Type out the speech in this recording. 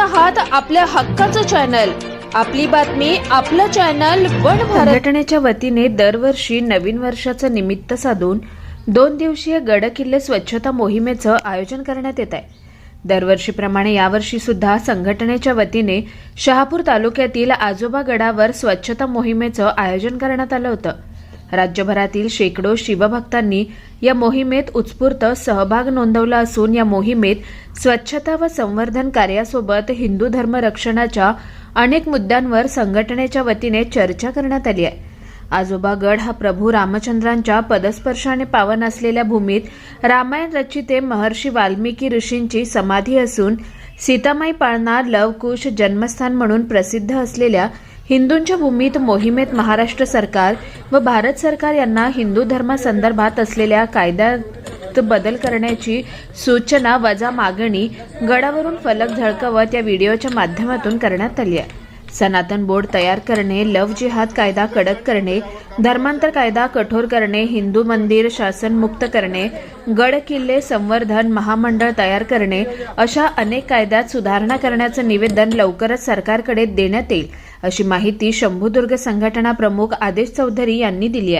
आहात आपल्या हक्काचं चॅनल आपली बातमी आपलं चॅनल वन संघटनेच्या वतीने दरवर्षी नवीन वर्षाचं निमित्त साधून दोन दिवसीय गड किल्ले स्वच्छता मोहिमेचं आयोजन करण्यात येत आहे. दरवर्षीप्रमाणे यावर्षी सुद्धा संघटनेच्या वतीने शहापूर तालुक्यातील आजोबा गडावर स्वच्छता मोहिमेचं आयोजन करण्यात आलं होतं. राज्यभरातील शेकडो शिवभक्तांनी या मोहिमेत उत्स्फूर्त सहभाग नोंदवला असून या मोहिमेत स्वच्छता व संवर्धन कार्यासोबत हिंदू धर्म रक्षणाच्या अनेक मुद्द्यांवर संघटनेच्या वतीने चर्चा करण्यात आली आहे. आजोबा गड हा प्रभू रामचंद्रांच्या पदस्पर्शाने पावन असलेल्या भूमीत रामायण रचिते महर्षी वाल्मिकी ऋषींची समाधी असून सीतामाई पाळणा लवकुश जन्मस्थान म्हणून प्रसिद्ध असलेल्या हिंदूंच्या भूमीत मोहिमेत महाराष्ट्र सरकार व भारत सरकार यांना हिंदू धर्मासंदर्भात असलेल्या कायद्यात बदल करण्याची सूचना वजा मागणी गडावरून फलक झळकवत या व्हिडिओच्या माध्यमातून करण्यात आली आहे. सनातन बोर्ड तयार करणे लव जिहाद कायदा कडक करणे धर्मांतर कायदा कठोर करणे हिंदू मंदिर शासन मुक्त करणे गड किल्ले संवर्धन महामंडळ तयार करणे अशा अनेक कायद्यात सुधारणा करण्याचं निवेदन लवकरच सरकारकडे देण्यात येईल अशी माहिती शंभूदुर्ग संघटना प्रमुख आदेश चौधरी यांनी दिली आहे.